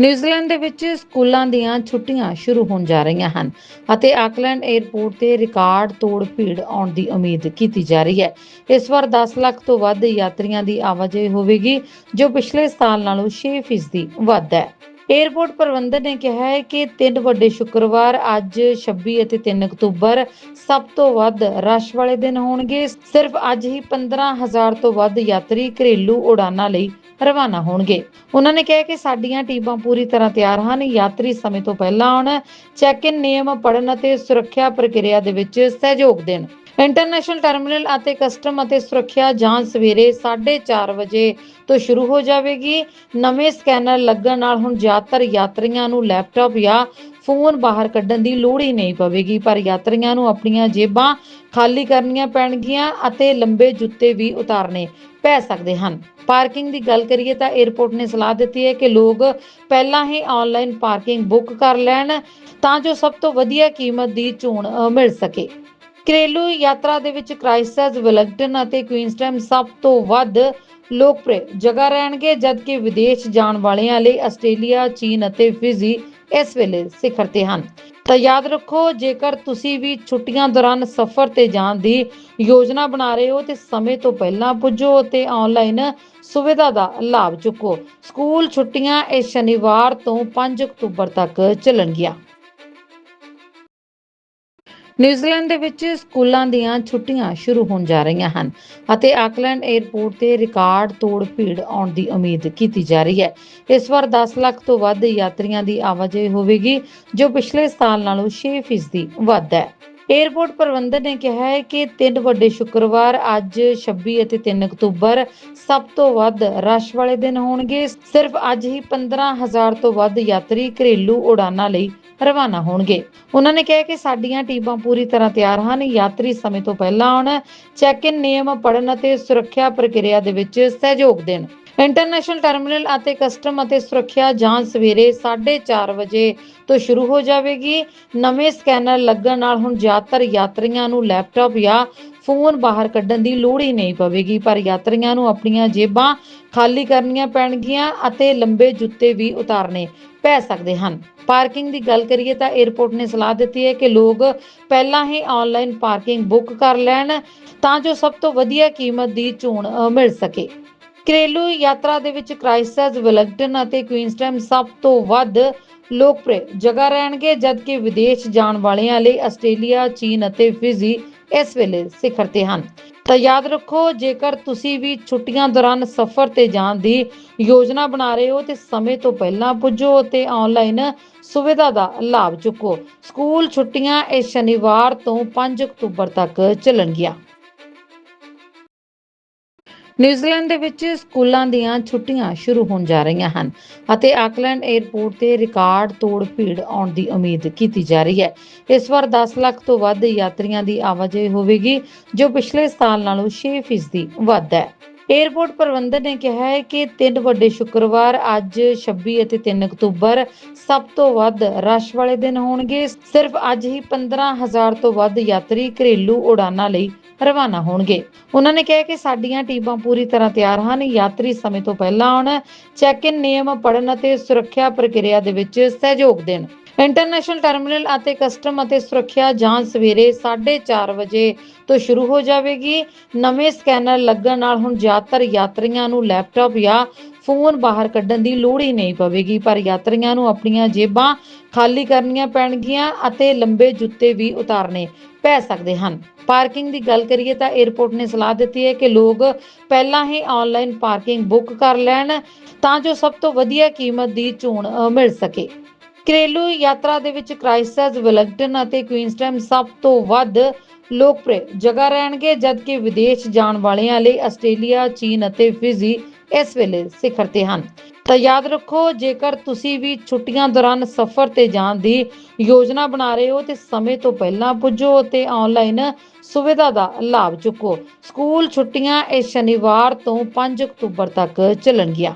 New Zealand ਦੇ ਵਿੱਚ ਸਕੂਲਾਂ ਦੀਆਂ ਛੁੱਟੀਆਂ ਸ਼ੁਰੂ ਹੋਣ ਜਾ ਰਹੀਆਂ ਹਨ ਅਤੇ ਆਕਲੈਂਡ 에ਅਰਪੋਰਟ ਤੇ ਰਿਕਾਰਡ ਤੋੜ ਭੀੜ ਆਉਣ ਦੀ ਉਮੀਦ ਕੀਤੀ ਜਾ ਰਹੀ ਹੈ। ਇਸ ਵਾਰ 10 ਲੱਖ ਤੋਂ ਵੱਧ ਯਾਤਰੀਆਂ ਦੀ ਆਵਾਜਾਈ ਹੋਵੇਗੀ, ਜੋ ਪਿਛਲੇ ਸਾਲ ਨਾਲੋਂ 6% ਵੱਧ ਹੈ। 에ਅਰਪੋਰਟ ਪ੍ਰਬੰਧਨ ਨੇ ਕਿਹਾ ਹੈ ਕਿ ਤਿੰਨ ਵੱਡੇ ਸ਼ੁੱਕਰਵਾਰ ਅੱਜ 26 ਅਤੇ 3 ਅਕਤੂਬਰ ਸਭ ਤੋਂ ਵੱਧ ਰਸ਼ ਵਾਲੇ ਦਿਨ ਹੋਣਗੇ। ਸਿਰਫ ਅੱਜ ਹੀ 15000 ਤੋਂ ਵੱਧ ਯਾਤਰੀ ਘਰੇਲੂ ਉਡਾਨਾਂ ਲਈ ਰਵਾਨਾ ਹੋਣਗੇ। ਉਹਨਾਂ ਨੇ ਕਿਹਾ ਕਿ ਸਾਡੀਆਂ ਟੀਮਾਂ ਪੂਰੀ ਤਰ੍ਹਾਂ ਤਿਆਰ ਹਨ। ਯਾਤਰੀ ਸਮੇਂ ਤੋਂ ਪਹਿਲਾਂ ਆਉਣ ਚੈੱਕ ਇਨ ਨਿਯਮ ਪੜਨ ਅਤੇ ਸੁਰੱਖਿਆ ਪ੍ਰਕਿਰਿਆ ਦੇ ਵਿੱਚ ਸਹਿਯੋਗ ਦੇਣ। ਇੰਟਰਨੈਸ਼ਨਲ ਟਰਮੀਨਲ ਅਤੇ ਕਸਟਮ ਅਤੇ ਸੁਰੱਖਿਆ ਜਾਂਚ ਸਵੇਰੇ 4:30 ਵਜੇ ਤੋਂ ਸ਼ੁਰੂ ਹੋ ਜਾਵੇਗੀ। ਨਵੇਂ ਸਕੈਨਰ ਲੱਗਣ ਨਾਲ ਹੁਣ ਜ਼ਿਆਦਾਤਰ ਯਾਤਰੀਆਂ ਨੂੰ ਲੈਪਟਾਪ ਜਾਂ ਫੋਨ ਬਾਹਰ ਕੱਢਣ ਦੀ ਲੋੜ ਹੀ ਨਹੀਂ ਪਵੇਗੀ, ਪਰ ਯਾਤਰੀਆਂ ਨੂੰ ਆਪਣੀਆਂ ਜੇਬਾਂ ਖਾਲੀ ਕਰਨੀਆਂ ਪੈਣਗੀਆਂ ਅਤੇ ਲੰਬੇ ਜੁੱਤੇ ਵੀ ਉਤਾਰਨੇ ਪੈ ਸਕਦੇ ਹਨ। ਪਾਰਕਿੰਗ ਦੀ ਗੱਲ ਕਰੀਏ ਤਾਂ 에ਅਰਪੋਰਟ ਨੇ ਸਲਾਹ ਦਿੱਤੀ ਹੈ ਕਿ ਲੋਕ ਪਹਿਲਾਂ ਹੀ ਆਨਲਾਈਨ ਪਾਰਕਿੰਗ ਬੁੱਕ ਕਰ ਲੈਣ ਤਾਂ ਜੋ ਸਭ ਤੋਂ ਵਧੀਆ ਕੀਮਤ ਦੀ ਚੋਣ ਮਿਲ ਸਕੇ। ਘਰੇਲੂ ਯਾਤਰਾ ਦੇ ਵਿੱਚ ਕ੍ਰਾਈਸਟਚਰਚ ਵੈਲਿੰਗਟਨ ਅਤੇ ਕੁਈਨਸਟਨ ਸਭ ਤੋਂ ਵੱਧ ਲੋਕਪ੍ਰਿय ਜਗ੍ਹਾ ਰਹਿਣਗੇ, ਜਦਕਿ ਵਿਦੇਸ਼ ਜਾਣ ਵਾਲਿਆਂ ਲਈ ਆਸਟ੍ਰੇਲੀਆ, ਚੀਨ ਅਤੇ ਫਿਜੀ ਇਸ ਵੇਲੇ ਸਿਖਰ ਤੇ ਹਨ। ਤਾਂ ਯਾਦ ਰੱਖੋ, ਜੇਕਰ ਤੁਸੀਂ ਵੀ ਛੁੱਟੀਆਂ ਦੌਰਾਨ ਸਫ਼ਰ ਤੇ ਜਾਣ ਦੀ ਯੋਜਨਾ ਬਣਾ ਰਹੇ ਹੋ, ਤੇ ਸਮੇਂ ਤੋਂ ਪਹਿਲਾਂ ਪੁੱਜੋ ਅਤੇ ਆਨਲਾਈਨ ਸੁਵਿਧਾ ਦਾ ਲਾਭ ਚੁੱਕੋ। ਸਕੂਲ ਛੁੱਟੀਆਂ ਇਸ ਸ਼ਨੀਵਾਰ ਤੋਂ 5 ਅਕਤੂਬਰ ਤੱਕ ਚੱਲਣਗੀਆਂ। ਨਿਊਜ਼ੀਲੈਂਡ ਦੇ ਵਿੱਚ ਸਕੂਲਾਂ ਦੀਆਂ ਛੁੱਟੀਆਂ ਸ਼ੁਰੂ ਹੋਣ ਜਾ ਰਹੀਆਂ ਹਨ ਅਤੇ ਆਕਲੈਂਡ 에ਅਰਪੋਰਟ ਤੇ ਰਿਕਾਰਡ ਤੋੜ ਭੀੜ ਆਉਣ ਦੀ ਉਮੀਦ ਕੀਤੀ ਜਾ ਰਹੀ ਹੈ। ਇਸ ਵਾਰ 10 ਲੱਖ ਤੋਂ ਵੱਧ ਯਾਤਰੀਆਂ ਦੀ ਆਵਾਜਾਈ ਹੋਵੇਗੀ, ਜੋ ਪਿਛਲੇ ਸਾਲ ਨਾਲੋਂ 6% ਵੱਧ ਹੈ। 에ਅਰਪੋਰਟ ਪ੍ਰਬੰਧਨ ਨੇ ਕਿਹਾ ਹੈ ਕਿ ਤਿੰਨ ਵੱਡੇ ਸ਼ੁੱਕਰਵਾਰ ਅੱਜ 26 ਅਤੇ 3 ਅਕਤੂਬਰ ਸਭ ਤੋਂ ਵੱਧ ਰਸ਼ ਵਾਲੇ ਦਿਨ ਹੋਣਗੇ। ਸਿਰਫ ਅੱਜ ਹੀ 15000 ਤੋਂ ਵੱਧ ਯਾਤਰੀ ਘਰੇਲੂ ਉਡਾਨਾਂ ਲਈ ਰਵਾਨਾ ਹੋਣਗੇ। ਉਹਨਾਂ ਨੇ ਕਿਹਾ ਕਿ ਸਾਡੀਆਂ ਟੀਮਾਂ ਪੂਰੀ ਤਰ੍ਹਾਂ ਤਿਆਰ ਹਨ। ਯਾਤਰੀ ਸਮੇਂ ਤੋਂ ਪਹਿਲਾਂ ਆਉਣ ਚੈੱਕ ਇਨ ਨਿਯਮ ਪੜਨ ਅਤੇ ਸੁਰੱਖਿਆ ਪ੍ਰਕਿਰਿਆ ਦੇ ਵਿੱਚ ਸਹਿਯੋਗ ਦੇਣ। ਇੰਟਰਨੈਸ਼ਨਲ ਟਰਮੀਨਲ ਅਤੇ ਕਸਟਮ ਅਤੇ ਸੁਰੱਖਿਆ ਜਾਂਚ ਸਵੇਰੇ 4:30 ਵਜੇ ਤੋਂ ਸ਼ੁਰੂ ਹੋ ਜਾਵੇਗੀ। ਨਵੇਂ ਸਕੈਨਰ ਲੱਗਣ ਨਾਲ ਹੁਣ ਜ਼ਿਆਦਾਤਰ ਯਾਤਰੀਆਂ ਨੂੰ ਲੈਪਟਾਪ ਜਾਂ ਫੋਨ ਬਾਹਰ ਕੱਢਣ ਦੀ ਲੋੜ ਹੀ ਨਹੀਂ ਪਵੇਗੀ, ਪਰ ਯਾਤਰੀਆਂ ਨੂੰ ਆਪਣੀਆਂ ਜੇਬਾਂ ਖਾਲੀ ਕਰਨੀਆਂ ਪੈਣਗੀਆਂ ਅਤੇ ਲੰਬੇ ਜੁੱਤੇ ਵੀ ਉਤਾਰਨੇ ਪੈ ਸਕਦੇ ਹਨ। ਪਾਰਕਿੰਗ ਦੀ ਗੱਲ ਕਰੀਏ ਤਾਂ 에ਅਰਪੋਰਟ ਨੇ ਸਲਾਹ ਦਿੱਤੀ ਹੈ ਕਿ ਲੋਕ ਪਹਿਲਾਂ ਹੀ ਆਨਲਾਈਨ ਪਾਰਕਿੰਗ ਬੁੱਕ ਕਰ ਲੈਣ ਤਾਂ ਜੋ ਸਭ ਤੋਂ ਵਧੀਆ ਕੀਮਤ ਦੀ ਚੋਣ ਮਿਲ ਸਕੇ। ਘਰੇਲੂ ਯਾਤਰਾ ਦੇ ਵਿੱਚ ਕ੍ਰਾਈਸਟਚਰਚ ਵੈਲਿੰਗਟਨ ਅਤੇ ਕੁਈਨਸਟਨ ਸਭ ਤੋਂ ਵੱਧ ਲੋਕਪ੍ਰਿय ਜਗ੍ਹਾ ਰਹਿਣਗੇ, ਜਦਕਿ ਵਿਦੇਸ਼ ਜਾਣ ਵਾਲਿਆਂ ਲਈ ਆਸਟ੍ਰੇਲੀਆ, ਚੀਨ ਅਤੇ ਫਿਜੀ ਇਸ ਵੇਲੇ ਸਿਖਰ ਤੇ ਹਨ। ਤਾਂ ਯਾਦ ਰੱਖੋ, ਜੇਕਰ ਤੁਸੀਂ ਵੀ ਛੁੱਟੀਆਂ ਦੌਰਾਨ ਸਫ਼ਰ ਤੇ ਜਾਣ ਦੀ ਯੋਜਨਾ ਬਣਾ ਰਹੇ ਹੋ, ਤੇ ਸਮੇਂ ਤੋਂ ਪਹਿਲਾਂ ਪੁੱਜੋ ਅਤੇ ਆਨਲਾਈਨ ਸੁਵਿਧਾ ਦਾ ਲਾਭ ਚੁੱਕੋ। ਸਕੂਲ ਛੁੱਟੀਆਂ ਇਸ ਸ਼ਨੀਵਾਰ ਤੋਂ 5 ਅਕਤੂਬਰ ਤੱਕ ਚੱਲਣਗੀਆਂ। ਨਿਊਜ਼ੀਲੈਂਡ ਦੇ ਵਿੱਚ ਸਕੂਲਾਂ ਦੀਆਂ ਛੁੱਟੀਆਂ ਸ਼ੁਰੂ ਹੋਣ ਜਾ ਰਹੀਆਂ ਹਨ ਅਤੇ ਆਕਲੈਂਡ 에ਅਰਪੋਰਟ ਤੇ ਰਿਕਾਰਡ ਤੋੜ ਭੀੜ ਆਉਣ ਦੀ ਉਮੀਦ ਕੀਤੀ ਜਾ ਰਹੀ ਹੈ। ਇਸ ਵਾਰ 10 ਲੱਖ ਤੋਂ ਵੱਧ ਯਾਤਰੀਆਂ ਦੀ ਆਵਾਜਾਈ ਹੋਵੇਗੀ, ਜੋ ਪਿਛਲੇ ਸਾਲ ਨਾਲੋਂ 6% ਵੱਧ ਹੈ। 에ਅਰਪੋਰਟ ਪ੍ਰਬੰਧਨ ਨੇ ਕਿਹਾ ਹੈ ਕਿ ਤਿੰਨ ਵੱਡੇ ਸ਼ੁੱਕਰਵਾਰ ਅੱਜ 26 ਅਤੇ 3 ਅਕਤੂਬਰ ਸਭ ਤੋਂ ਵੱਧ ਰਸ਼ ਵਾਲੇ ਦਿਨ ਹੋਣਗੇ। ਸਿਰਫ ਅੱਜ ਹੀ 15000 ਤੋਂ ਵੱਧ ਯਾਤਰੀ ਘਰੇਲੂ ਉਡਾਨਾਂ ਲਈ ਰਵਾਨਾ ਹੋਣਗੇ। ਉਹਨਾਂ ਨੇ ਕਿਹਾ ਕਿ ਸਾਡੀਆਂ ਟੀਮਾਂ ਪੂਰੀ ਤਰ੍ਹਾਂ ਤਿਆਰ ਹਨ। ਯਾਤਰੀ ਸਮੇਂ ਤੋਂ ਪਹਿਲਾਂ ਆਉਣ ਚੈੱਕ ਇਨ ਨਿਯਮ ਪੜਨ ਅਤੇ ਸੁਰੱਖਿਆ ਪ੍ਰਕਿਰਿਆ ਦੇ ਵਿੱਚ ਸਹਿਯੋਗ ਦੇਣ। ਇੰਟਰਨੈਸ਼ਨਲ ਟਰਮੀਨਲ ਅਤੇ ਕਸਟਮ ਅਤੇ ਸੁਰੱਖਿਆ ਜਾਂਚ ਸਵੇਰੇ 4:30 ਵਜੇ ਤੋਂ ਸ਼ੁਰੂ ਹੋ ਜਾਵੇਗੀ। ਨਵੇਂ ਸਕੈਨਰ ਲੱਗਣ ਨਾਲ ਹੁਣ ਜ਼ਿਆਦਾਤਰ ਯਾਤਰੀਆਂ ਨੂੰ ਲੈਪਟਾਪ ਜਾਂ ਫੋਨ ਬਾਹਰ ਕੱਢਣ ਦੀ ਲੋੜ ਹੀ ਨਹੀਂ ਪਵੇਗੀ, ਪਰ ਯਾਤਰੀਆਂ ਨੂੰ ਆਪਣੀਆਂ ਜੇਬਾਂ ਖਾਲੀ ਕਰਨੀਆਂ ਪੈਣਗੀਆਂ ਅਤੇ ਲੰਬੇ ਜੁੱਤੇ ਵੀ ਉਤਾਰਨੇ ਪੈ ਸਕਦੇ ਹਨ। ਪਾਰਕਿੰਗ ਦੀ ਗੱਲ ਕਰੀਏ ਤਾਂ 에ਅਰਪੋਰਟ ਨੇ ਸਲਾਹ ਦਿੱਤੀ ਹੈ ਕਿ ਲੋਕ ਪਹਿਲਾਂ ਹੀ ਆਨਲਾਈਨ ਪਾਰਕਿੰਗ ਬੁੱਕ ਕਰ ਲੈਣ ਤਾਂ ਜੋ ਸਭ ਤੋਂ ਵਧੀਆ ਕੀਮਤ ਦੀ ਚੋਣ ਮਿਲ ਸਕੇ। ਘਰੇਲੂ ਯਾਤਰਾ ਦੇ ਵਿੱਚ ਕ੍ਰਾਈਸਟਚਰਚ ਵੈਲਿੰਗਟਨ ਅਤੇ ਕੁਈਨਸਟਨ ਸਭ ਤੋਂ ਵੱਧ ਲੋਕਪ੍ਰਿय ਜਗ੍ਹਾ ਰਹਿਣਗੇ, ਜਦਕਿ ਵਿਦੇਸ਼ ਜਾਣ ਵਾਲਿਆਂ ਲਈ ਆਸਟ੍ਰੇਲੀਆ, ਚੀਨ ਅਤੇ ਫਿਜੀ ਇਸ ਵੇਲੇ ਸਿਖਰ ਤੇ ਹਨ। ਤਾਂ ਯਾਦ ਰੱਖੋ, ਜੇਕਰ ਤੁਸੀਂ ਵੀ ਛੁੱਟੀਆਂ ਦੌਰਾਨ ਸਫ਼ਰ ਤੇ ਜਾਣ ਦੀ ਯੋਜਨਾ ਬਣਾ ਰਹੇ ਹੋ, ਤੇ ਸਮੇਂ ਤੋਂ ਪਹਿਲਾਂ ਪੁੱਜੋ ਅਤੇ ਆਨਲਾਈਨ ਸੁਵਿਧਾ ਦਾ ਲਾਭ ਚੁੱਕੋ। ਸਕੂਲ ਛੁੱਟੀਆਂ ਇਸ ਸ਼ਨੀਵਾਰ ਤੋਂ 5 ਅਕਤੂਬਰ ਤੱਕ ਚੱਲਣਗੀਆਂ।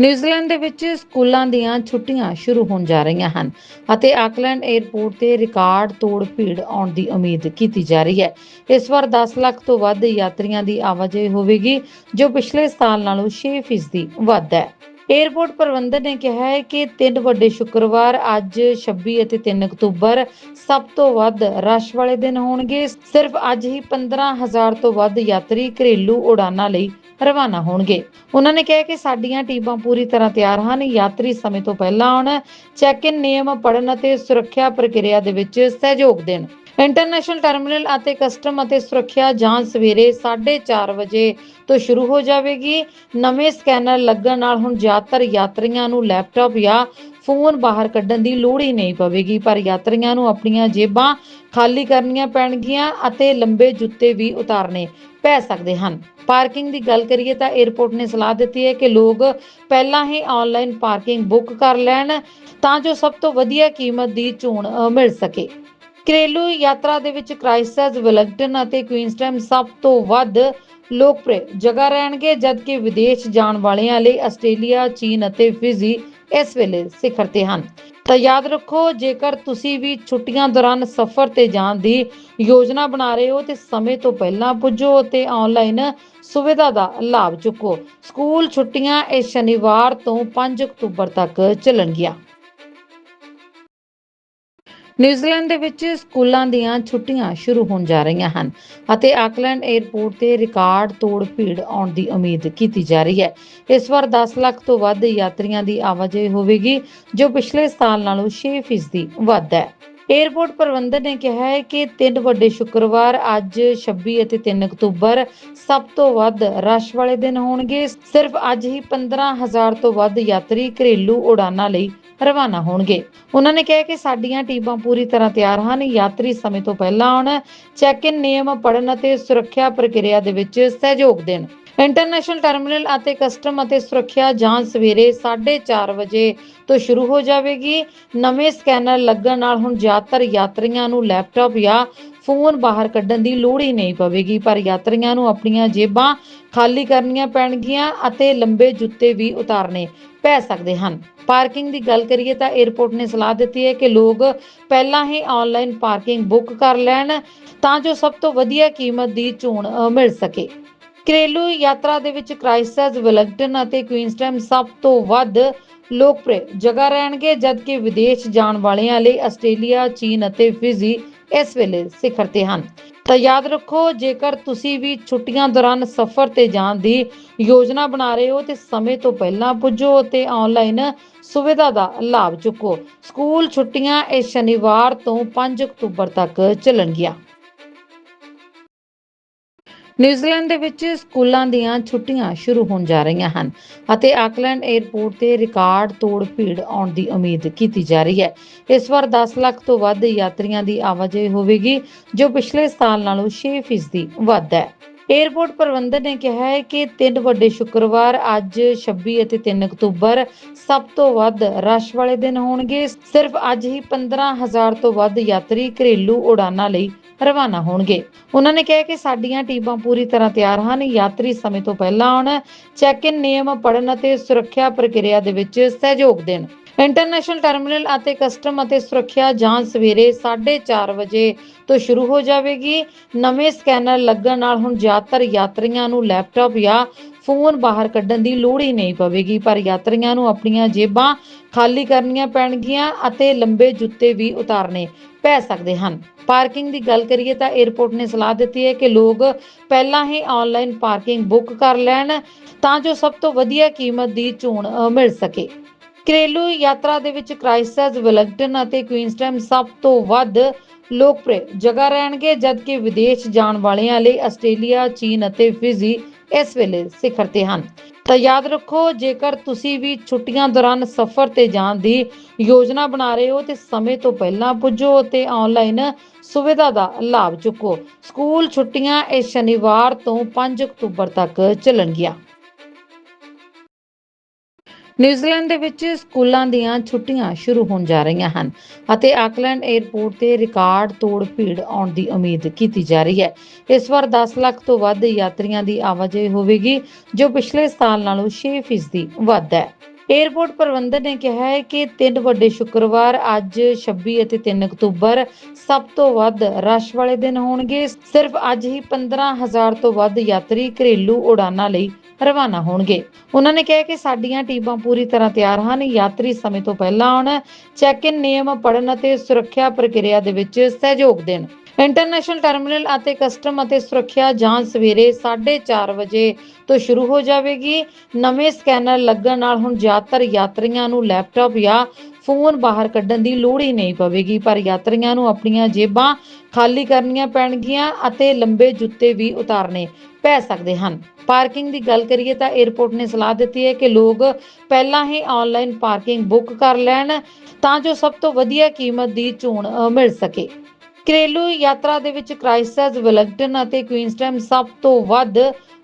ਨਿਊਜ਼ੀਲੈਂਡ ਦੇ ਵਿੱਚ ਸਕੂਲਾਂ ਦੀਆਂ ਛੁੱਟੀਆਂ ਸ਼ੁਰੂ ਹੋਣ ਜਾ ਰਹੀਆਂ ਹਨ ਅਤੇ ਆਕਲੈਂਡ 에ਅਰਪੋਰਟ ਤੇ ਰਿਕਾਰਡ ਤੋੜ ਭੀੜ ਆਉਣ ਦੀ ਉਮੀਦ ਕੀਤੀ ਜਾ ਰਹੀ ਹੈ। ਇਸ ਵਾਰ 10 ਲੱਖ ਤੋਂ ਵੱਧ ਯਾਤਰੀਆਂ ਦੀ ਆਵਾਜਾਈ ਹੋਵੇਗੀ, ਜੋ ਪਿਛਲੇ ਸਾਲ ਨਾਲੋਂ 6% ਵੱਧ ਹੈ। 에ਅਰਪੋਰਟ ਪ੍ਰਬੰਧਨ ਨੇ ਕਿਹਾ ਹੈ ਕਿ ਤਿੰਨ ਵੱਡੇ ਸ਼ੁੱਕਰਵਾਰ ਅੱਜ 26 ਅਤੇ 3 ਅਕਤੂਬਰ ਸਭ ਤੋਂ ਵੱਧ ਰਸ਼ ਵਾਲੇ ਦਿਨ ਹੋਣਗੇ। ਸਿਰਫ ਅੱਜ ਹੀ 15000 ਤੋਂ ਵੱਧ ਯਾਤਰੀ ਘਰੇਲੂ ਉਡਾਨਾਂ ਲਈ ਰਵਾਨਾ ਹੋਣਗੇ। ਉਹਨਾਂ ਨੇ ਕਿਹਾ ਕਿ ਸਾਡੀਆਂ ਟੀਮਾਂ ਪੂਰੀ ਤਰ੍ਹਾਂ ਤਿਆਰ ਹਨ। ਯਾਤਰੀ ਸਮੇਂ ਤੋਂ ਪਹਿਲਾਂ ਆਉਣ ਚੈੱਕ ਇਨ ਨਿਯਮ ਪੜਨ ਅਤੇ ਸੁਰੱਖਿਆ ਪ੍ਰਕਿਰਿਆ ਦੇ ਵਿੱਚ ਸਹਿਯੋਗ ਦੇਣ। ਇੰਟਰਨੈਸ਼ਨਲ ਟਰਮੀਨਲ ਅਤੇ ਕਸਟਮ ਅਤੇ ਸੁਰੱਖਿਆ ਜਾਂਚ ਸਵੇਰੇ 4:30 ਵਜੇ ਤੋਂ ਸ਼ੁਰੂ ਹੋ ਜਾਵੇਗੀ। ਨਵੇਂ ਸਕੈਨਰ ਲੱਗਣ ਨਾਲ ਹੁਣ ਜ਼ਿਆਦਾਤਰ ਯਾਤਰੀਆਂ ਨੂੰ ਲੈਪਟਾਪ ਜਾਂ ਫੋਨ ਬਾਹਰ ਕੱਢਣ ਦੀ ਲੋੜ ਹੀ ਨਹੀਂ ਪਵੇਗੀ, ਪਰ ਯਾਤਰੀਆਂ ਨੂੰ ਆਪਣੀਆਂ ਜੇਬਾਂ ਖਾਲੀ ਕਰਨੀਆਂ ਪੈਣਗੀਆਂ ਅਤੇ ਲੰਬੇ ਜੁੱਤੇ ਵੀ ਉਤਾਰਨੇ ਪੈ ਸਕਦੇ ਹਨ। ਪਾਰਕਿੰਗ ਦੀ ਗੱਲ ਕਰੀਏ ਤਾਂ 에ਅਰਪੋਰਟ ਨੇ ਸਲਾਹ ਦਿੱਤੀ ਹੈ ਕਿ ਲੋਕ ਪਹਿਲਾਂ ਹੀ ਆਨਲਾਈਨ ਪਾਰਕਿੰਗ ਬੁੱਕ ਕਰ ਲੈਣ ਤਾਂ ਜੋ ਸਭ ਤੋਂ ਵਧੀਆ ਕੀਮਤ ਦੀ ਚੋਣ ਮਿਲ ਸਕੇ। ਘਰੇਲੂ ਯਾਤਰਾ ਦੇ ਵਿੱਚ ਕ੍ਰਾਈਸਟਚਰਚ ਵੈਲਿੰਗਟਨ ਅਤੇ ਕੁਈਨਸਟਨ ਸਭ ਤੋਂ ਵੱਧ ਲੋਕਪ੍ਰਿय ਜਗ੍ਹਾ ਰਹਿਣਗੇ, ਜਦਕਿ ਵਿਦੇਸ਼ ਜਾਣ ਵਾਲਿਆਂ ਲਈ ਆਸਟ੍ਰੇਲੀਆ, ਚੀਨ ਅਤੇ ਫਿਜੀ ਇਸ ਵੇਲੇ ਸਿਖਰ ਤੇ ਹਨ। ਤਾਂ ਯਾਦ ਰੱਖੋ, ਜੇਕਰ ਤੁਸੀਂ ਵੀ ਛੁੱਟੀਆਂ ਦੌਰਾਨ ਸਫ਼ਰ ਤੇ ਜਾਣ ਦੀ ਯੋਜਨਾ ਬਣਾ ਰਹੇ ਹੋ, ਤੇ ਸਮੇਂ ਤੋਂ ਪਹਿਲਾਂ ਪੁੱਜੋ ਅਤੇ ਆਨਲਾਈਨ ਸੁਵਿਧਾ ਦਾ ਲਾਭ ਚੁੱਕੋ। ਸਕੂਲ ਛੁੱਟੀਆਂ ਇਸ ਸ਼ਨੀਵਾਰ ਤੋਂ 5 ਅਕਤੂਬਰ ਤੱਕ ਚੱਲਣਗੀਆਂ। ਨਿਊਜ਼ੀਲੈਂਡ ਦੇ ਵਿੱਚ ਸਕੂਲਾਂ ਦੀਆਂ ਛੁੱਟੀਆਂ ਸ਼ੁਰੂ ਹੋਣ ਜਾ ਰਹੀਆਂ ਹਨ ਅਤੇ ਆਕਲੈਂਡ 에ਅਰਪੋਰਟ ਤੇ ਰਿਕਾਰਡ ਤੋੜ ਭੀੜ ਆਉਣ ਦੀ ਉਮੀਦ ਕੀਤੀ ਜਾ ਰਹੀ ਹੈ। ਇਸ ਵਾਰ 10 ਲੱਖ ਤੋਂ ਵੱਧ ਯਾਤਰੀਆਂ ਦੀ ਆਵਾਜਾਈ ਹੋਵੇਗੀ, ਜੋ ਪਿਛਲੇ ਸਾਲ ਨਾਲੋਂ 6% ਵੱਧ ਹੈ। 에ਅਰਪੋਰਟ ਪ੍ਰਬੰਧਨ ਨੇ ਕਿਹਾ ਹੈ ਕਿ ਤਿੰਨ ਵੱਡੇ ਸ਼ੁੱਕਰਵਾਰ ਅੱਜ 26 ਅਤੇ 3 ਅਕਤੂਬਰ ਸਭ ਤੋਂ ਵੱਧ ਰਸ਼ ਵਾਲੇ ਦਿਨ ਹੋਣਗੇ। ਸਿਰਫ ਅੱਜ ਹੀ 15000 ਤੋਂ ਵੱਧ ਯਾਤਰੀ ਘਰੇਲੂ ਉਡਾਨਾਂ ਲਈ ਰਵਾਨਾ ਹੋਣਗੇ। ਉਹਨਾਂ ਨੇ ਕਿਹਾ ਕਿ ਸਾਡੀਆਂ ਟੀਮਾਂ ਪੂਰੀ ਤਰ੍ਹਾਂ ਤਿਆਰ ਹਨ। ਯਾਤਰੀ ਸਮੇਂ ਤੋਂ ਪਹਿਲਾਂ ਆਉਣ ਚੈੱਕ ਇਨ ਨਿਯਮ ਪੜਨ ਅਤੇ ਸੁਰੱਖਿਆ ਪ੍ਰਕਿਰਿਆ ਦੇ ਵਿੱਚ ਸਹਿਯੋਗ ਦੇਣ। ਇੰਟਰਨੈਸ਼ਨਲ ਟਰਮੀਨਲ ਅਤੇ ਕਸਟਮ ਅਤੇ ਸੁਰੱਖਿਆ ਜਾਂਚ ਸਵੇਰੇ 4:30 ਵਜੇ ਤੋਂ ਸ਼ੁਰੂ ਹੋ ਜਾਵੇਗੀ। ਨਵੇਂ ਸਕੈਨਰ ਲੱਗਣ ਨਾਲ ਹੁਣ ਜ਼ਿਆਦਾਤਰ ਯਾਤਰੀਆਂ ਨੂੰ ਲੈਪਟਾਪ ਜਾਂ ਫੋਨ ਬਾਹਰ ਕੱਢਣ ਦੀ ਲੋੜ ਹੀ ਨਹੀਂ ਪਵੇਗੀ, ਪਰ ਯਾਤਰੀਆਂ ਨੂੰ ਆਪਣੀਆਂ ਜੇਬਾਂ ਖਾਲੀ ਕਰਨੀਆਂ ਪੈਣਗੀਆਂ ਅਤੇ ਲੰਬੇ ਜੁੱਤੇ ਵੀ ਉਤਾਰਨੇ ਪੈ ਸਕਦੇ ਹਨ। ਪਾਰਕਿੰਗ ਦੀ ਗੱਲ ਕਰੀਏ ਤਾਂ 에ਅਰਪੋਰਟ ਨੇ ਸਲਾਹ ਦਿੱਤੀ ਹੈ ਕਿ ਲੋਕ ਪਹਿਲਾਂ ਹੀ ਆਨਲਾਈਨ ਪਾਰਕਿੰਗ ਬੁੱਕ ਕਰ ਲੈਣ ਤਾਂ ਜੋ ਸਭ ਤੋਂ ਵਧੀਆ ਕੀਮਤ ਦੀ ਚੋਣ ਮਿਲ ਸਕੇ। ਘਰੇਲੂ ਯਾਤਰਾ ਦੇ ਵਿੱਚ ਕ੍ਰਾਈਸਟਚਰਚ ਵੈਲਿੰਗਟਨ ਅਤੇ ਕੁਈਨਸਟਨ ਸਭ ਤੋਂ ਵੱਧ ਲੋਕਪ੍ਰਿय ਜਗ੍ਹਾ ਰਹਿਣਗੇ, ਜਦਕਿ ਵਿਦੇਸ਼ ਜਾਣ ਵਾਲਿਆਂ ਲਈ ਆਸਟ੍ਰੇਲੀਆ, ਚੀਨ ਅਤੇ ਫਿਜੀ ਇਸ ਵੇਲੇ ਸਿਖਰ ਤੇ ਹਨ। ਤਾਂ ਯਾਦ ਰੱਖੋ, ਜੇਕਰ ਤੁਸੀਂ ਵੀ ਛੁੱਟੀਆਂ ਦੌਰਾਨ ਸਫ਼ਰ ਤੇ ਜਾਣ ਦੀ ਯੋਜਨਾ ਬਣਾ ਰਹੇ ਹੋ, ਤੇ ਸਮੇਂ ਤੋਂ ਪਹਿਲਾਂ ਪੁੱਜੋ ਅਤੇ ਆਨਲਾਈਨ ਸੁਵਿਧਾ ਦਾ ਲਾਭ ਚੁੱਕੋ। ਸਕੂਲ ਛੁੱਟੀਆਂ ਇਸ ਸ਼ਨੀਵਾਰ ਤੋਂ 5 ਅਕਤੂਬਰ ਤੱਕ ਚੱਲਣਗੀਆਂ। ਨਿਊਜ਼ੀਲੈਂਡ ਦੇ ਵਿੱਚ ਸਕੂਲਾਂ ਦੀਆਂ ਛੁੱਟੀਆਂ ਸ਼ੁਰੂ ਹੋਣ ਜਾ ਰਹੀਆਂ ਹਨ ਅਤੇ ਆਕਲੈਂਡ 에ਅਰਪੋਰਟ ਤੇ ਰਿਕਾਰਡ ਤੋੜ ਭੀੜ ਆਉਣ ਦੀ ਉਮੀਦ ਕੀਤੀ ਜਾ ਰਹੀ ਹੈ। ਇਸ ਵਾਰ 10 ਲੱਖ ਤੋਂ ਵੱਧ ਯਾਤਰੀਆਂ ਦੀ ਆਵਾਜਾਈ ਹੋਵੇਗੀ, ਜੋ ਪਿਛਲੇ ਸਾਲ ਨਾਲੋਂ 6% ਵੱਧ ਹੈ। 에ਅਰਪੋਰਟ ਪ੍ਰਬੰਧਨ ਨੇ ਕਿਹਾ ਹੈ ਕਿ ਤਿੰਨ ਵੱਡੇ ਸ਼ੁੱਕਰਵਾਰ ਅੱਜ 26 ਅਤੇ 3 ਅਕਤੂਬਰ ਸਭ ਤੋਂ ਵੱਧ ਰਸ਼ ਵਾਲੇ ਦਿਨ ਹੋਣਗੇ। ਸਿਰਫ ਅੱਜ ਹੀ 15000 ਤੋਂ ਵੱਧ ਯਾਤਰੀ ਘਰੇਲੂ ਉਡਾਨਾਂ ਲਈ ਰਵਾਨਾ ਹੋਣਗੇ। ਉਹਨਾਂ ਨੇ ਕਿਹਾ ਕਿ ਸਾਡੀਆਂ ਟੀਮਾਂ ਪੂਰੀ ਤਰ੍ਹਾਂ ਤਿਆਰ ਹਨ। ਯਾਤਰੀ ਸਮੇਂ ਤੋਂ ਪਹਿਲਾਂ ਆਉਣ ਚੈੱਕ ਇਨ ਨਿਯਮ ਪੜਨ ਅਤੇ ਸੁਰੱਖਿਆ ਪ੍ਰਕਿਰਿਆ ਦੇ ਵਿੱਚ ਸਹਿਯੋਗ ਦੇਣ। ਇੰਟਰਨੈਸ਼ਨਲ ਟਰਮੀਨਲ ਅਤੇ ਕਸਟਮ ਅਤੇ ਸੁਰੱਖਿਆ ਜਾਂਚ ਸਵੇਰੇ 4:30 ਵਜੇ ਤੋਂ ਸ਼ੁਰੂ ਹੋ ਜਾਵੇਗੀ। ਨਵੇਂ ਸਕੈਨਰ ਲੱਗਣ ਨਾਲ ਹੁਣ ਜ਼ਿਆਦਾਤਰ ਯਾਤਰੀਆਂ ਨੂੰ ਲੈਪਟਾਪ ਜਾਂ ਫੋਨ ਬਾਹਰ ਕੱਢਣ ਦੀ ਲੋੜ ਹੀ ਨਹੀਂ ਪਵੇਗੀ, ਪਰ ਯਾਤਰੀਆਂ ਨੂੰ ਆਪਣੀਆਂ ਜੇਬਾਂ ਖਾਲੀ ਕਰਨੀਆਂ ਪੈਣਗੀਆਂ ਅਤੇ ਲੰਬੇ ਜੁੱਤੇ ਵੀ ਉਤਾਰਨੇ ਪੈ ਸਕਦੇ ਹਨ। ਪਾਰਕਿੰਗ ਦੀ ਗੱਲ ਕਰੀਏ ਤਾਂ 에ਅਰਪੋਰਟ ਨੇ ਸਲਾਹ ਦਿੱਤੀ ਹੈ ਕਿ ਲੋਕ ਪਹਿਲਾਂ ਹੀ ਆਨਲਾਈਨ ਪਾਰਕਿੰਗ ਬੁੱਕ ਕਰ ਲੈਣ ਤਾਂ ਜੋ ਸਭ ਤੋਂ ਵਧੀਆ ਕੀਮਤ ਦੀ ਚੋਣ ਮਿਲ ਸਕੇ। ਘਰੇਲੂ ਯਾਤਰਾ ਦੇ ਵਿੱਚ ਕ੍ਰਾਈਸਟਚਰਚ ਵੈਲਿੰਗਟਨ ਅਤੇ ਕੁਈਨਸਟਨ ਸਭ ਤੋਂ ਵੱਧ ਲੋਕਪ੍ਰਿय ਜਗ੍ਹਾ ਰਹਿਣਗੇ, ਜਦਕਿ ਵਿਦੇਸ਼ ਜਾਣ ਵਾਲਿਆਂ ਲਈ ਆਸਟ੍ਰੇਲੀਆ, ਚੀਨ ਅਤੇ ਫਿਜੀ ਇਸ ਵੇਲੇ ਸਿਖਰ ਤੇ ਹਨ। ਤਾਂ ਯਾਦ ਰੱਖੋ, ਜੇਕਰ ਤੁਸੀਂ ਵੀ ਛੁੱਟੀਆਂ ਦੌਰਾਨ ਸਫ਼ਰ ਤੇ ਜਾਣ ਦੀ ਯੋਜਨਾ ਬਣਾ ਰਹੇ ਹੋ, ਤੇ ਸਮੇਂ ਤੋਂ ਪਹਿਲਾਂ ਪੁੱਜੋ ਅਤੇ ਆਨਲਾਈਨ ਸੁਵਿਧਾ ਦਾ ਲਾਭ ਚੁੱਕੋ। ਸਕੂਲ ਛੁੱਟੀਆਂ ਇਸ ਸ਼ਨੀਵਾਰ ਤੋਂ 5 ਅਕਤੂਬਰ ਤੱਕ ਚੱਲਣਗੀਆਂ। ਨਿਊਜ਼ੀਲੈਂਡ ਦੇ ਵਿੱਚ ਸਕੂਲਾਂ ਦੀਆਂ ਛੁੱਟੀਆਂ ਸ਼ੁਰੂ ਹੋਣ ਜਾ ਰਹੀਆਂ ਹਨ ਅਤੇ ਆਕਲੈਂਡ 에ਅਰਪੋਰਟ ਤੇ ਰਿਕਾਰਡ ਤੋੜ ਭੀੜ ਆਉਣ ਦੀ ਉਮੀਦ ਕੀਤੀ ਜਾ ਰਹੀ ਹੈ। ਇਸ ਵਾਰ 10 ਲੱਖ ਤੋਂ ਵੱਧ ਯਾਤਰੀਆਂ ਦੀ ਆਵਾਜਾਈ ਹੋਵੇਗੀ, ਜੋ ਪਿਛਲੇ ਸਾਲ ਨਾਲੋਂ 6% ਵੱਧ ਹੈ। ਏਅਰਪੋਰਟ ਪ੍ਰਬੰਧਨ ਨੇ ਕਿਹਾ ਹੈ ਕਿ ਤਿੰਨ ਵੱਡੇ ਸ਼ੁੱਕਰਵਾਰ ਅੱਜ 26 ਅਤੇ 3 ਅਕਤੂਬਰ ਸਭ ਤੋਂ ਵੱਧ ਰਸ਼ ਵਾਲੇ ਦਿਨ ਹੋਣਗੇ। ਸਿਰਫ ਅੱਜ ਹੀ 15000 ਤੋਂ ਵੱਧ ਯਾਤਰੀ ਘਰੇਲੂ ਉਡਾਨਾਂ ਲਈ ਰਵਾਨਾ ਹੋਣਗੇ। ਉਹਨਾਂ ਨੇ ਕਿਹਾ ਕਿ ਸਾਡੀਆਂ ਟੀਮਾਂ ਪੂਰੀ ਤਰ੍ਹਾਂ ਤਿਆਰ ਹਨ। ਯਾਤਰੀ ਸਮੇਂ ਤੋਂ ਪਹਿਲਾਂ ਆਉਣ ਚੈੱਕ ਇਨ ਨਿਯਮ ਪੜਨ ਅਤੇ ਸੁਰੱਖਿਆ ਪ੍ਰਕਿਰਿਆ ਦੇ ਵਿੱਚ ਸਹਿਯੋਗ ਦੇਣ। ਇੰਟਰਨੈਸ਼ਨਲ ਟਰਮੀਨਲ ਅਤੇ ਕਸਟਮ ਅਤੇ ਸੁਰੱਖਿਆ ਜਾਂਚ ਸਵੇਰੇ 4:30 ਵਜੇ ਤੋਂ ਸ਼ੁਰੂ ਹੋ ਜਾਵੇਗੀ। ਨਵੇਂ ਸਕੈਨਰ ਲੱਗਣ ਨਾਲ ਹੁਣ ਜ਼ਿਆਦਾਤਰ ਯਾਤਰੀਆਂ ਨੂੰ ਲੈਪਟਾਪ ਜਾਂ ਫੋਨ ਬਾਹਰ ਕੱਢਣ ਦੀ ਲੋੜ ਹੀ ਨਹੀਂ ਪਵੇਗੀ, ਪਰ ਯਾਤਰੀਆਂ ਨੂੰ ਆਪਣੀਆਂ ਜੇਬਾਂ ਖਾਲੀ ਕਰਨੀਆਂ ਪੈਣਗੀਆਂ ਅਤੇ ਲੰਬੇ ਜੁੱਤੇ ਵੀ ਉਤਾਰਨੇ ਪੈ ਸਕਦੇ ਹਨ। ਪਾਰਕਿੰਗ ਦੀ ਗੱਲ ਕਰੀਏ ਤਾਂ 에ਅਰਪੋਰਟ ਨੇ ਸਲਾਹ ਦਿੱਤੀ ਹੈ ਕਿ ਲੋਕ ਪਹਿਲਾਂ ਹੀ ਆਨਲਾਈਨ ਪਾਰਕਿੰਗ ਬੁੱਕ ਕਰ ਲੈਣ ਤਾਂ ਜੋ ਸਭ ਤੋਂ ਵਧੀਆ ਕੀਮਤ ਦੀ ਚੋਣ ਮਿਲ ਸਕੇ। ਘਰੇਲੂ ਯਾਤਰਾ ਦੇ ਵਿੱਚ ਕ੍ਰਾਈਸਟਚਰਚ ਵੈਲਿੰਗਟਨ ਅਤੇ ਕੁਈਨਸਟਨ ਸਭ ਤੋਂ ਵੱਧ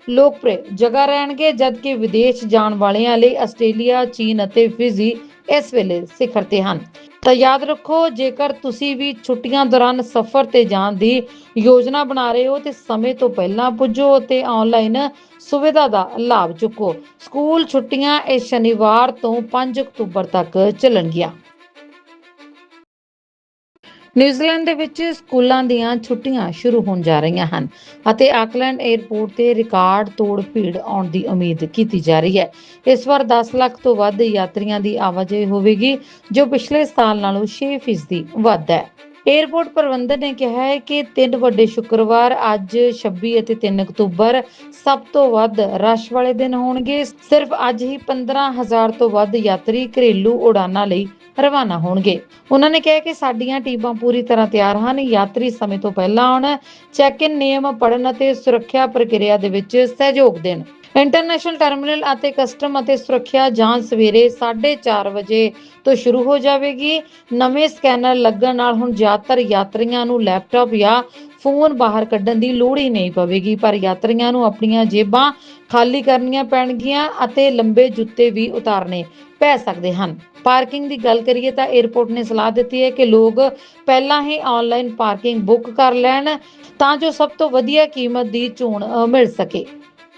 ਲੋਕਪ੍ਰਿय ਜਗ੍ਹਾ ਰਹਿਣਗੇ, ਜਦਕਿ ਵਿਦੇਸ਼ ਜਾਣ ਵਾਲਿਆਂ ਲਈ ਆਸਟ੍ਰੇਲੀਆ, ਚੀਨ ਅਤੇ ਫਿਜੀ ਇਸ ਵੇਲੇ ਸਿਖਰ ਤੇ ਹਨ। ਤਾਂ ਯਾਦ ਰੱਖੋ, ਜੇਕਰ ਤੁਸੀਂ ਵੀ ਛੁੱਟੀਆਂ ਦੌਰਾਨ ਸਫ਼ਰ ਤੇ ਜਾਣ ਦੀ ਯੋਜਨਾ ਬਣਾ ਰਹੇ ਹੋ, ਤੇ ਸਮੇਂ ਤੋਂ ਪਹਿਲਾਂ ਪੁੱਜੋ ਅਤੇ ਆਨਲਾਈਨ ਸੁਵਿਧਾ ਦਾ ਲਾਭ ਚੁੱਕੋ। ਸਕੂਲ ਛੁੱਟੀਆਂ ਇਸ ਸ਼ਨੀਵਾਰ ਤੋਂ 5 ਅਕਤੂਬਰ ਤੱਕ ਚੱਲਣਗੀਆਂ। ਨਿਊਜ਼ੀਲੈਂਡ ਦੇ ਵਿੱਚ ਸਕੂਲਾਂ ਦੀਆਂ ਛੁੱਟੀਆਂ ਸ਼ੁਰੂ ਹੋਣ ਜਾ ਰਹੀਆਂ ਹਨ ਅਤੇ ਆਕਲੈਂਡ 에ਅਰਪੋਰਟ ਤੇ ਰਿਕਾਰਡ ਤੋੜ ਭੀੜ ਆਉਣ ਦੀ ਉਮੀਦ ਕੀਤੀ ਜਾ ਰਹੀ ਹੈ। ਇਸ ਵਾਰ 10 ਲੱਖ ਤੋਂ ਵੱਧ ਯਾਤਰੀਆਂ ਦੀ ਆਵਾਜਾਈ ਹੋਵੇਗੀ, ਜੋ ਪਿਛਲੇ ਸਾਲ ਨਾਲੋਂ 6% ਵੱਧ ਹੈ। 에ਅਰਪੋਰਟ ਪ੍ਰਬੰਧਨ ਨੇ ਕਿਹਾ ਹੈ ਕਿ ਤਿੰਨ ਵੱਡੇ ਸ਼ੁੱਕਰਵਾਰ ਅੱਜ 26 ਅਤੇ 3 ਅਕਤੂਬਰ ਸਭ ਤੋਂ ਵੱਧ ਰਸ਼ ਵਾਲੇ ਦਿਨ ਹੋਣਗੇ। ਸਿਰਫ ਅੱਜ ਹੀ 15000 ਤੋਂ ਵੱਧ ਯਾਤਰੀ ਘਰੇਲੂ ਉਡਾਨਾਂ ਲਈ ਰਵਾਨਾ ਹੋਣਗੇ। ਉਹਨਾਂ ਨੇ ਕਿਹਾ ਕਿ ਸਾਡੀਆਂ ਟੀਮਾਂ ਪੂਰੀ ਤਰ੍ਹਾਂ ਤਿਆਰ ਹਨ। ਯਾਤਰੀ ਸਮੇਂ ਤੋਂ ਪਹਿਲਾਂ ਆਉਣ ਚੈੱਕ ਇਨ ਨਿਯਮ ਪੜਨ ਅਤੇ ਸੁਰੱਖਿਆ ਪ੍ਰਕਿਰਿਆ ਦੇ ਵਿੱਚ ਸਹਿਯੋਗ ਦੇਣ। ਇੰਟਰਨੈਸ਼ਨਲ ਟਰਮੀਨਲ ਅਤੇ ਕਸਟਮ ਅਤੇ ਸੁਰੱਖਿਆ ਜਾਂਚ ਸਵੇਰੇ 4:30 ਵਜੇ ਤੋਂ ਸ਼ੁਰੂ ਹੋ ਜਾਵੇਗੀ। ਨਵੇਂ ਸਕੈਨਰ ਲੱਗਣ ਨਾਲ ਹੁਣ ਜ਼ਿਆਦਾਤਰ ਯਾਤਰੀਆਂ ਨੂੰ ਲੈਪਟਾਪ ਜਾਂ ਫੋਨ ਬਾਹਰ ਕੱਢਣ ਦੀ ਲੋੜ ਹੀ ਨਹੀਂ ਪਵੇਗੀ, ਪਰ ਯਾਤਰੀਆਂ ਨੂੰ ਆਪਣੀਆਂ ਜੇਬਾਂ ਖਾਲੀ ਕਰਨੀਆਂ ਪੈਣਗੀਆਂ ਅਤੇ ਲੰਬੇ ਜੁੱਤੇ ਵੀ ਉਤਾਰਨੇ ਪੈ ਸਕਦੇ ਹਨ। ਪਾਰਕਿੰਗ ਦੀ ਗੱਲ ਕਰੀਏ ਤਾਂ 에ਅਰਪੋਰਟ ਨੇ ਸਲਾਹ ਦਿੱਤੀ ਹੈ ਕਿ ਲੋਕ ਪਹਿਲਾਂ ਹੀ ਆਨਲਾਈਨ ਪਾਰਕਿੰਗ ਬੁੱਕ ਕਰ ਲੈਣ ਤਾਂ ਜੋ ਸਭ ਤੋਂ ਵਧੀਆ ਕੀਮਤ ਦੀ ਚੋਣ ਮਿਲ ਸਕੇ।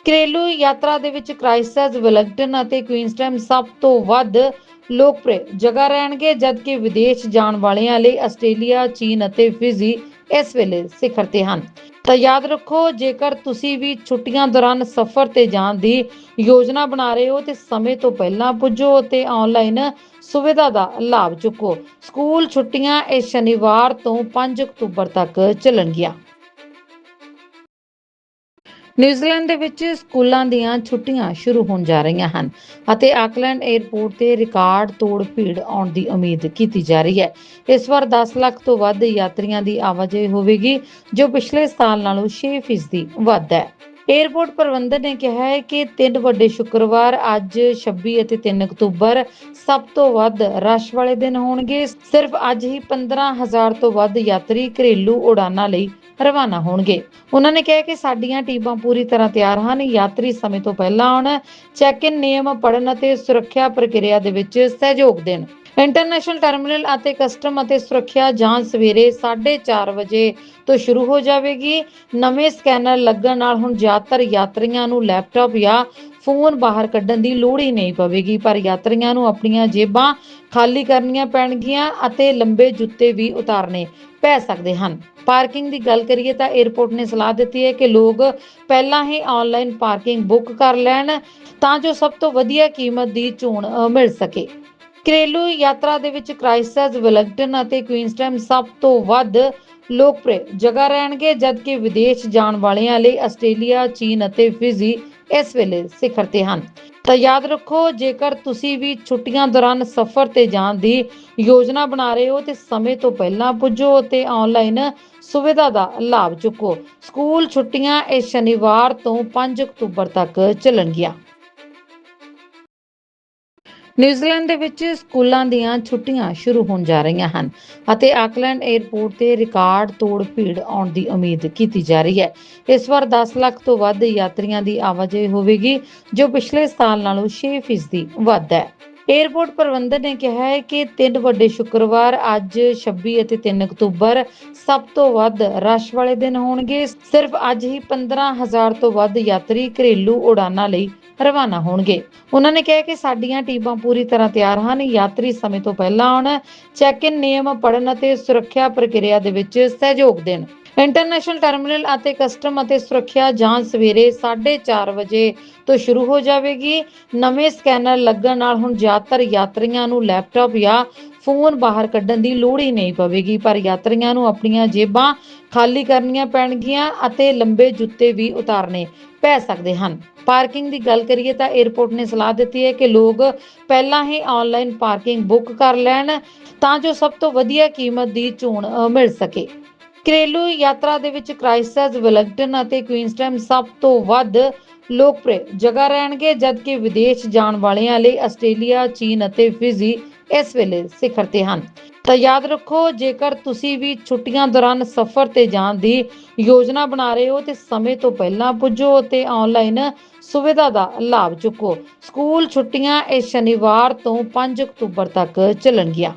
ਘਰੇਲੂ ਯਾਤਰਾ ਦੇ ਵਿੱਚ ਕ੍ਰਾਈਸਟਚਰਚ ਵੈਲਿੰਗਟਨ ਅਤੇ ਕੁਈਨਸਟਨ ਸਭ ਤੋਂ ਵੱਧ ਲੋਕਪ੍ਰਿय ਜਗ੍ਹਾ ਰਹਿਣਗੇ, ਜਦਕਿ ਵਿਦੇਸ਼ ਜਾਣ ਵਾਲਿਆਂ ਲਈ ਆਸਟ੍ਰੇਲੀਆ, ਚੀਨ ਅਤੇ ਫਿਜੀ ਇਸ ਵੇਲੇ ਸਿਖਰ ਤੇ ਹਨ। ਤਾਂ ਯਾਦ ਰੱਖੋ, ਜੇਕਰ ਤੁਸੀਂ ਵੀ ਛੁੱਟੀਆਂ ਦੌਰਾਨ ਸਫ਼ਰ ਤੇ ਜਾਣ ਦੀ ਯੋਜਨਾ ਬਣਾ ਰਹੇ ਹੋ, ਤੇ ਸਮੇਂ ਤੋਂ ਪਹਿਲਾਂ ਪੁੱਜੋ ਅਤੇ ਆਨਲਾਈਨ ਸੁਵਿਧਾ ਦਾ ਲਾਭ ਚੁੱਕੋ। ਸਕੂਲ ਛੁੱਟੀਆਂ ਇਸ ਸ਼ਨੀਵਾਰ ਤੋਂ 5 ਅਕਤੂਬਰ ਤੱਕ ਚੱਲਣਗੀਆਂ। ਨਿਊਜ਼ੀਲੈਂਡ ਦੇ ਵਿੱਚ ਸਕੂਲਾਂ ਦੀਆਂ ਛੁੱਟੀਆਂ ਸ਼ੁਰੂ ਹੋਣ ਜਾ ਰਹੀਆਂ ਹਨ ਅਤੇ ਆਕਲੈਂਡ 에ਅਰਪੋਰਟ ਤੇ ਰਿਕਾਰਡ ਤੋੜ ਭੀੜ ਆਉਣ ਦੀ ਉਮੀਦ ਕੀਤੀ ਜਾ ਰਹੀ ਹੈ। ਇਸ ਵਾਰ 10 ਲੱਖ ਤੋਂ ਵੱਧ ਯਾਤਰੀਆਂ ਦੀ ਆਵਾਜਾਈ ਹੋਵੇਗੀ, ਜੋ ਪਿਛਲੇ ਸਾਲ ਨਾਲੋਂ 6% ਵੱਧ ਹੈ। 에ਅਰਪੋਰਟ ਪ੍ਰਬੰਧਨ ਨੇ ਕਿਹਾ ਹੈ ਕਿ ਤਿੰਨ ਵੱਡੇ ਸ਼ੁੱਕਰਵਾਰ ਅੱਜ 26 ਅਤੇ 3 ਅਕਤੂਬਰ ਸਭ ਤੋਂ ਵੱਧ ਰਸ਼ ਵਾਲੇ ਦਿਨ ਹੋਣਗੇ। ਸਿਰਫ ਅੱਜ ਹੀ 15000 ਤੋਂ ਵੱਧ ਯਾਤਰੀ ਘਰੇਲੂ ਉਡਾਨਾਂ ਲਈ ਰਵਾਨਾ ਹੋਣਗੇ। ਉਹਨਾਂ ਨੇ ਕਿਹਾ ਕਿ ਸਾਡੀਆਂ ਟੀਮਾਂ ਪੂਰੀ ਤਰ੍ਹਾਂ ਤਿਆਰ ਹਨ। ਯਾਤਰੀ ਸਮੇਂ ਤੋਂ ਪਹਿਲਾਂ ਆਉਣ ਚੈੱਕ ਇਨ ਨਿਯਮ ਪੜਨ ਅਤੇ ਸੁਰੱਖਿਆ ਪ੍ਰਕਿਰਿਆ ਦੇ ਵਿੱਚ ਸਹਿਯੋਗ ਦੇਣ। ਇੰਟਰਨੈਸ਼ਨਲ ਟਰਮੀਨਲ ਅਤੇ ਕਸਟਮ ਅਤੇ ਸੁਰੱਖਿਆ ਜਾਂਚ ਸਵੇਰੇ 4:30 ਵਜੇ ਤੋਂ ਸ਼ੁਰੂ ਹੋ ਜਾਵੇਗੀ। ਨਵੇਂ ਸਕੈਨਰ ਲੱਗਣ ਨਾਲ ਹੁਣ ਜ਼ਿਆਦਾਤਰ ਯਾਤਰੀਆਂ ਨੂੰ ਲੈਪਟਾਪ ਜਾਂ ਫੋਨ ਬਾਹਰ ਕੱਢਣ ਦੀ ਲੋੜ ਹੀ ਨਹੀਂ ਪਵੇਗੀ, ਪਰ ਯਾਤਰੀਆਂ ਨੂੰ ਆਪਣੀਆਂ ਜੇਬਾਂ ਖਾਲੀ ਕਰਨੀਆਂ ਪੈਣਗੀਆਂ ਅਤੇ ਲੰਬੇ ਜੁੱਤੇ ਵੀ ਉਤਾਰਨੇ ਪੈ ਸਕਦੇ ਹਨ। ਪਾਰਕਿੰਗ ਦੀ ਗੱਲ ਕਰੀਏ ਤਾਂ 에ਅਰਪੋਰਟ ਨੇ ਸਲਾਹ ਦਿੱਤੀ ਹੈ ਕਿ ਲੋਕ ਪਹਿਲਾਂ ਹੀ ਆਨਲਾਈਨ ਪਾਰਕਿੰਗ ਬੁੱਕ ਕਰ ਲੈਣ ਤਾਂ ਜੋ ਸਭ ਤੋਂ ਵਧੀਆ ਕੀਮਤ ਦੀ ਚੋਣ ਮਿਲ ਸਕੇ। ਘਰੇਲੂ ਯਾਤਰਾ ਦੇ ਵਿੱਚ ਕ੍ਰਾਈਸਟਚਰਚ ਵੈਲਿੰਗਟਨ ਅਤੇ ਕੁਈਨਸਟਨ ਸਭ ਤੋਂ ਵੱਧ ਲੋਕਪ੍ਰਿय ਜਗ੍ਹਾ ਰਹਿਣਗੇ, ਜਦਕਿ ਵਿਦੇਸ਼ ਜਾਣ ਵਾਲਿਆਂ ਲਈ ਆਸਟ੍ਰੇਲੀਆ, ਚੀਨ ਅਤੇ ਫਿਜੀ ਇਸ ਵੇਲੇ ਸਿਖਰ ਤੇ ਹਨ। ਤਾਂ ਯਾਦ ਰੱਖੋ, ਜੇਕਰ ਤੁਸੀਂ ਵੀ ਛੁੱਟੀਆਂ ਦੌਰਾਨ ਸਫ਼ਰ ਤੇ ਜਾਣ ਦੀ ਯੋਜਨਾ ਬਣਾ ਰਹੇ ਹੋ, ਤੇ ਸਮੇਂ ਤੋਂ ਪਹਿਲਾਂ ਪੁੱਜੋ ਅਤੇ ਆਨਲਾਈਨ ਸੁਵਿਧਾ ਦਾ ਲਾਭ ਚੁੱਕੋ। ਸਕੂਲ ਛੁੱਟੀਆਂ ਇਸ ਸ਼ਨੀਵਾਰ ਤੋਂ 5 ਅਕਤੂਬਰ ਤੱਕ ਚੱਲਣਗੀਆਂ। ਨਿਊਜ਼ੀਲੈਂਡ ਦੇ ਵਿੱਚ ਸਕੂਲਾਂ ਦੀਆਂ ਛੁੱਟੀਆਂ ਸ਼ੁਰੂ ਹੋਣ ਜਾ ਰਹੀਆਂ ਹਨ ਅਤੇ ਆਕਲੈਂਡ 에ਅਰਪੋਰਟ ਤੇ ਰਿਕਾਰਡ ਤੋੜ ਭੀੜ ਆਉਣ ਦੀ ਉਮੀਦ ਕੀਤੀ ਜਾ ਰਹੀ ਹੈ। ਇਸ ਵਾਰ 10 ਲੱਖ ਤੋਂ ਵੱਧ ਯਾਤਰੀਆਂ ਦੀ ਆਵਾਜਾਈ ਹੋਵੇਗੀ, ਜੋ ਪਿਛਲੇ ਸਾਲ ਨਾਲੋਂ 6% ਵੱਧ ਹੈ। ਏਅਰਪੋਰਟ ਪ੍ਰਬੰਧਨ ਨੇ ਕਿਹਾ ਹੈ ਕਿ ਤਿੰਨ ਵੱਡੇ ਸ਼ੁੱਕਰਵਾਰ ਅੱਜ 26 ਅਤੇ 3 ਅਕਤੂਬਰ ਸਭ ਤੋਂ ਵੱਧ ਰਸ਼ ਵਾਲੇ ਦਿਨ ਹੋਣਗੇ। ਸਿਰਫ ਅੱਜ ਹੀ 15000 ਤੋਂ ਵੱਧ ਯਾਤਰੀ ਘਰੇਲੂ ਉਡਾਨਾਂ ਲਈ ਰਵਾਨਾ ਹੋਣਗੇ। ਉਹਨਾਂ ਨੇ ਕਿਹਾ ਕਿ ਸਾਡੀਆਂ ਟੀਮਾਂ ਪੂਰੀ ਤਰ੍ਹਾਂ ਤਿਆਰ ਹਨ। ਯਾਤਰੀ ਸਮੇਂ ਤੋਂ ਪਹਿਲਾਂ ਆਉਣ ਚੈੱਕ ਇਨ ਨਿਯਮ ਪੜਨ ਅਤੇ ਸੁਰੱਖਿਆ ਪ੍ਰਕਿਰਿਆ ਦੇ ਵਿੱਚ ਸਹਿਯੋਗ ਦੇਣ। ਇੰਟਰਨੈਸ਼ਨਲ ਟਰਮੀਨਲ ਅਤੇ ਕਸਟਮ ਅਤੇ ਸੁਰੱਖਿਆ ਜਾਂਚ ਸਵੇਰੇ 4:30 ਵਜੇ ਤੋਂ ਸ਼ੁਰੂ ਹੋ ਜਾਵੇਗੀ। ਨਵੇਂ ਸਕੈਨਰ ਲੱਗਣ ਨਾਲ ਹੁਣ ਜ਼ਿਆਦਾਤਰ ਯਾਤਰੀਆਂ ਨੂੰ ਲੈਪਟਾਪ ਜਾਂ ਫੋਨ ਬਾਹਰ ਕੱਢਣ ਦੀ ਲੋੜ ਹੀ ਨਹੀਂ ਪਵੇਗੀ, ਪਰ ਯਾਤਰੀਆਂ ਨੂੰ ਆਪਣੀਆਂ ਜੇਬਾਂ ਖਾਲੀ ਕਰਨੀਆਂ ਪੈਣਗੀਆਂ ਅਤੇ ਲੰਬੇ ਜੁੱਤੇ ਵੀ ਉਤਾਰਨੇ ਪੈ ਸਕਦੇ ਹਨ। ਪਾਰਕਿੰਗ ਦੀ ਗੱਲ ਕਰੀਏ ਤਾਂ 에ਅਰਪੋਰਟ ਨੇ ਸਲਾਹ ਦਿੱਤੀ ਹੈ ਕਿ ਲੋਕ ਪਹਿਲਾਂ ਹੀ ਆਨਲਾਈਨ ਪਾਰਕਿੰਗ ਬੁੱਕ ਕਰ ਲੈਣ ਤਾਂ ਜੋ ਸਭ ਤੋਂ ਵਧੀਆ ਕੀਮਤ ਦੀ ਚੋਣ ਮਿਲ ਸਕੇ। ਘਰੇਲੂ ਯਾਤਰਾ ਦੇ ਵਿੱਚ ਕ੍ਰਾਈਸਟਚਰਚ ਵੈਲਿੰਗਟਨ ਅਤੇ ਕੁਈਨਸਟਨ ਸਭ ਤੋਂ ਵੱਧ ਲੋਕਪ੍ਰਿਯ ਜਗ੍ਹਾ ਰਹਿਣਗੇ, ਜਦਕਿ ਵਿਦੇਸ਼ ਜਾਣ ਵਾਲਿਆਂ ਲਈ ਆਸਟ੍ਰੇਲੀਆ ਚੀਨ ਅਤੇ ਫਿਜੀ ਇਸ ਵੇਲੇ ਸਿਖਰ ਤੇ ਹਨ। ਤਾਂ ਯਾਦ ਰੱਖੋ, ਜੇਕਰ ਤੁਸੀਂ ਵੀ ਛੁੱਟੀਆਂ ਦੌਰਾਨ ਸਫ਼ਰ ਤੇ ਜਾਣ ਦੀ ਯੋਜਨਾ ਬਣਾ ਰਹੇ ਹੋ, ਤੇ ਸਮੇਂ ਤੋਂ ਪਹਿਲਾਂ ਪੁੱਜੋ ਅਤੇ ਆਨਲਾਈਨ ਸੁਵਿਧਾ ਦਾ ਲਾਭ ਚੁੱਕੋ। ਸਕੂਲ ਛੁੱਟੀਆਂ ਇਸ ਸ਼ਨੀਵਾਰ ਤੋਂ 5 ਅਕਤੂਬਰ ਤੱਕ ਚੱਲਣਗੀਆਂ।